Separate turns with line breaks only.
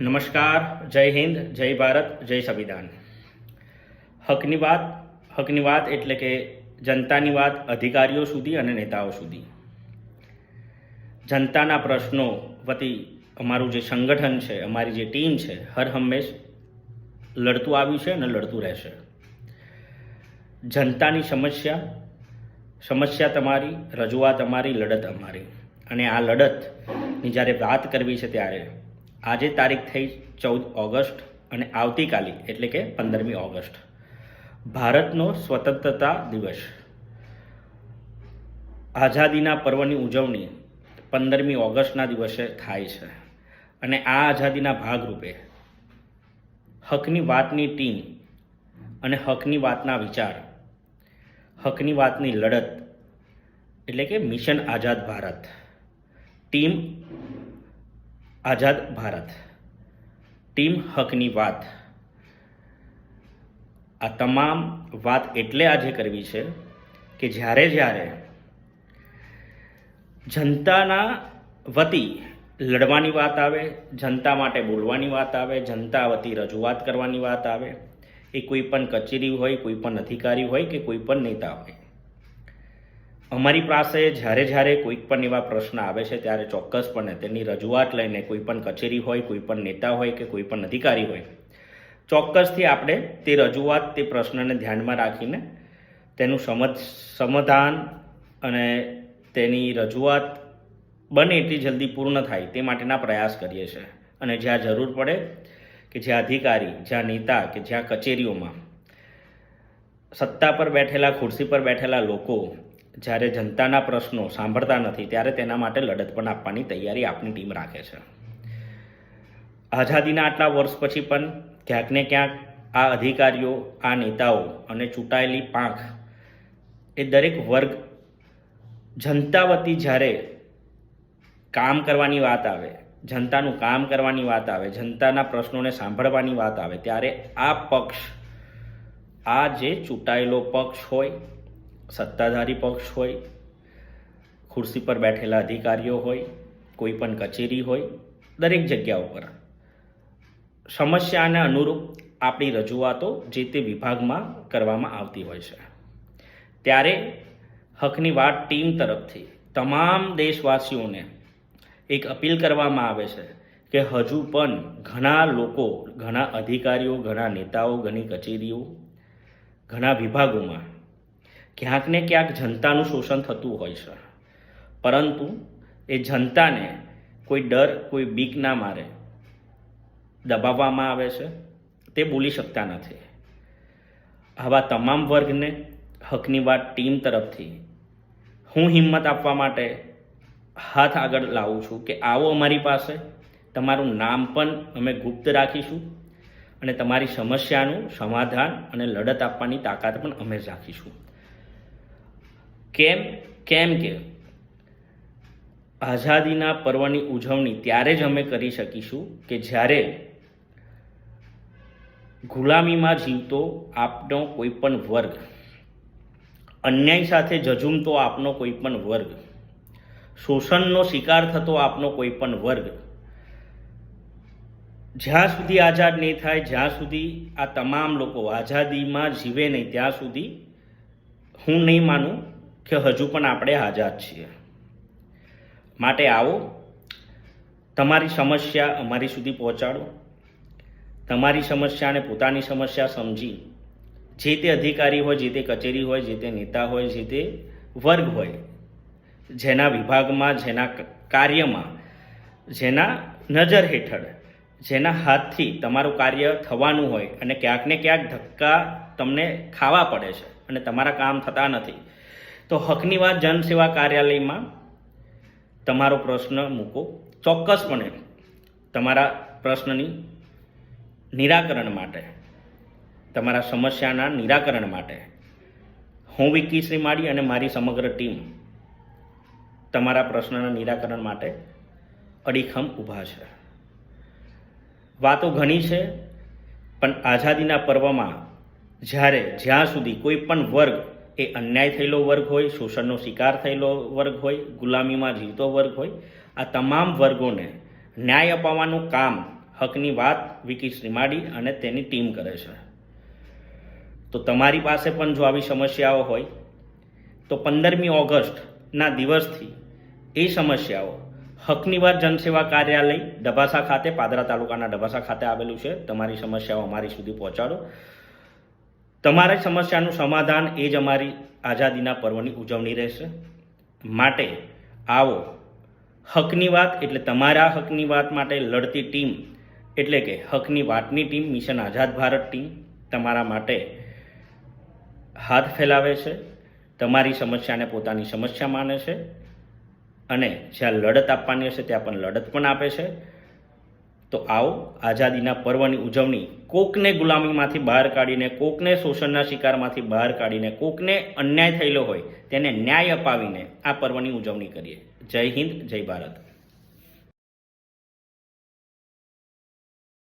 નમસ્કાર, જય હિન્દ, જય ભારત, જય સંવિધાન. હકની વાત હકની વાત એટલે કે જનતાની વાત અધિકારીઓ સુધી અને નેતાઓ સુધી. જનતાના પ્રશ્નો વતી અમારું જે સંગઠન છે, અમારી જે ટીમ છે, હર હંમેશ લડતું આવ્યું છે અને લડતું રહેશે. જનતાની સમસ્યા સમસ્યા તમારી, રજૂઆત અમારી, લડત અમારી. અને આ લડતની જ્યારે વાત કરવી છે ત્યારે આજે તારીખ થઈ ચૌદ ઓગસ્ટ અને આવતીકાલે, એટલે કે પંદરમી ઓગસ્ટ. ભારતનો સ્વતંત્રતા દિવસ. આઝાદીના પર્વની ઉજવણી પંદરમી ઓગસ્ટના દિવસે થાય છે અને આ આઝાદીના ભાગરૂપે હકની વાતની ટીમ અને હકની વાતના વિચાર, હકની વાતની લડત, એટલે કે mission Azad Bharat. Team Azad Bharat. Team હકની વાત. આ તમામ વાત એટલે આજે કરવી છે કે જ્યારે જ્યારે જનતાના વતી લડવાની વાત આવે, જનતા માટે બોલવાની વાત આવે, જનતા વતી રજૂઆત કરવાની વાત આવે, એ કોઈ પણ કચેરી હોય, કોઈ પણ અધિકારી હોય કે કોઈ પણ નેતા હોય. અમારી પાસે જ્યારે જ્યારે કોઈક પણ એવા પ્રશ્ન આવે છે, ત્યારે ચોક્કસપણે તેની રજૂઆત લઈને કોઈ પણ કચેરી હોય, કોઈ પણ નેતા હોય કે કોઈ પણ અધિકારી હોય, ચોક્કસથી આપણે તે રજૂઆત, તે પ્રશ્નને ધ્યાનમાં રાખીને તેનું સમજ, સમાધાન અને તેની રજૂઆત બને એટલી જલ્દી પૂર્ણ થાય તે માટેના પ્રયાસ કરીએ છીએ. અને જ્યાં જરૂર પડે કે જ્યાં અધિકારી, જ્યાં નેતા કે જ્યાં કચેરીઓમાં સત્તા પર બેઠેલા, ખુરશી પર બેઠેલા લોકો જ્યારે જનતાના પ્રશ્નો સાંભળતા નથી, ત્યારે તેના માટે લડત પણ આપવાની તૈયારી આપની ટીમ રાખે છે. આઝાદીના આટલા વર્ષ પછી પણ ક્યાંક ને ક્યાંક આ અધિકારીઓ, આ નેતાઓ અને ચૂંટાયેલી પાંખ એ દરેક વર્ગ જનતા વતી જ્યારે કામ કરવાની વાત આવે, જનતાનું કામ કરવાની વાત આવે, જનતાના પ્રશ્નોને સાંભળવાની વાત આવે, ત્યારે આ પક્ષ, આ જે ચૂંટાયેલો પક્ષ હોય સત્તાધારી પક્ષ હોય, ખુરશી પર બેઠેલા અધિકારીઓ હોય, કોઈ પણ કચેરી હોય, દરેક જગ્યા ઉપર. સમસ્યાને અનુરૂપ આપણી રજૂઆતો જે તે વિભાગમાં કરવામાં આવતી હોય છે. ત્યારે હકની વાત ટીમ તરફથી તમામ દેશવાસીઓને એક અપીલ કરવામાં આવે છે કે હજુ પણ ઘણા લોકો, ઘણા અધિકારીઓ, ઘણા નેતાઓ, ઘણી કચેરીઓ, ઘણા વિભાગોમાં ક્યાંક ને ક્યાંક જનતાનું શોષણ થતું હોય છે. પરંતુ એ જનતાને કોઈ ડર, કોઈ બીક ના મારે દબાવવામાં આવે છે, તે બોલી શકતા નથી. આવા તમામ વર્ગને હકની વાત ટીમ તરફથી હું હિંમત આપવા માટે હાથ આગળ લાવું છું કે આવો અમારી પાસે, તમારું નામ પણ અમે ગુપ્ત રાખીશું અને તમારી સમસ્યાનું સમાધાન અને લડત આપવાની તાકાત પણ અમે રાખીશું. કેમ કેમ કે આઝાદીના પર્વની ઉજવણી ત્યારે જ અમે કરી શકીશું કે જ્યારે ગુલામીમાં જીવતો આપનો કોઈ પણ વર્ગ, અન્યાય સાથે જજુમતો આપનો કોઈ પણ વર્ગ, શોષણનો શિકાર થતો આપનો કોઈ પણ વર્ગ, જ્યાં સુધી આઝાદ નહીં થાય, જ્યાં સુધી આ તમામ લોકો આઝાદીમાં જીવે નહીં, ત્યાં સુધી હું નહીં માનું કે હજુ પણ આપણે આઝાદ છીએ. માટે આવો, તમારી સમસ્યા અમારી સુધી પહોંચાડો. તમારી સમસ્યાને પોતાની સમસ્યા સમજી. જે તે અધિકારી હોય, જે તે કચેરી હોય, જે તે નેતા હોય, જે તે વર્ગ હોય, જેના વિભાગમાં, જેના કાર્યમાં, જેના નજર હેઠળ, જેના હાથથી તમારું કાર્ય થવાનું હોય અને ક્યાંક ને ક્યાંક ધક્કા તમને ખાવા પડે છે અને તમારા કામ થતા નથી. તો હકની વાત જનસેવા કાર્યાલયમાં તમારો પ્રશ્ન મૂકો. ચોક્કસપણે તમારા પ્રશ્નની નિરાકરણ માટે, તમારા સમસ્યાના નિરાકરણ માટે હું વિકી શ્રી માળી અને મારી સમગ્ર ટીમ તમારા પ્રશ્નના નિરાકરણ માટે અડીખમ ઊભા છે. વાતો ઘણી છે, પણ આઝાદીના પર્વમાં જ્યારે જ્યાં સુધી કોઈ પણ વર્ગ એ અન્યાય થયેલો વર્ગ હોય, શોષણનો શિકાર થયેલો વર્ગ હોય, ગુલામીમાં જીવતો વર્ગ હોય, આ તમામ વર્ગોને ન્યાય અપાવવાનું કામ હકની વાત વિકી શ્રીમાડી અને તેની ટીમ કરે છે. તો તમારી પાસે પણ જો આવી સમસ્યાઓ હોય, તો પંદરમી ઓગસ્ટના દિવસથી એ સમસ્યાઓ હકની વાત જનસેવા કાર્યાલય ડભાસા ખાતે, પાદરા તાલુકાના ડભાસા ખાતે આવેલું છે. તમારી સમસ્યાઓ અમારી સુધી પહોંચાડો. તમારી સમસ્યાનું સમાધાન એ જ અમારી આઝાદીના પર્વની ઉજવણી રહેશે. માટે આવો હકની વાત એટલે તમારા હકની વાત માટે લડતી ટીમ એટલે કે હકની વાતની team mission Azad Bharat team તમારા માટે હાથ ફેલાવે છે. તમારી સમસ્યાને પોતાની સમસ્યા માને છે. અને જ્યાં લડત આપવાની હશે ત્યાં પણ લડત પણ આપે છે. તો આવો, આઝાદીના પર્વની ઉજવણી કોકને ગુલામીમાંથી બહાર કાઢીને, કોકને શોષણના શિકારમાંથી બહાર કાઢીને, કોકને અન્યાય થયેલો હોય તેને ન્યાય અપાવીને આ પર્વની ઉજવણી કરીએ. જય હિન્દ, જય ભારત.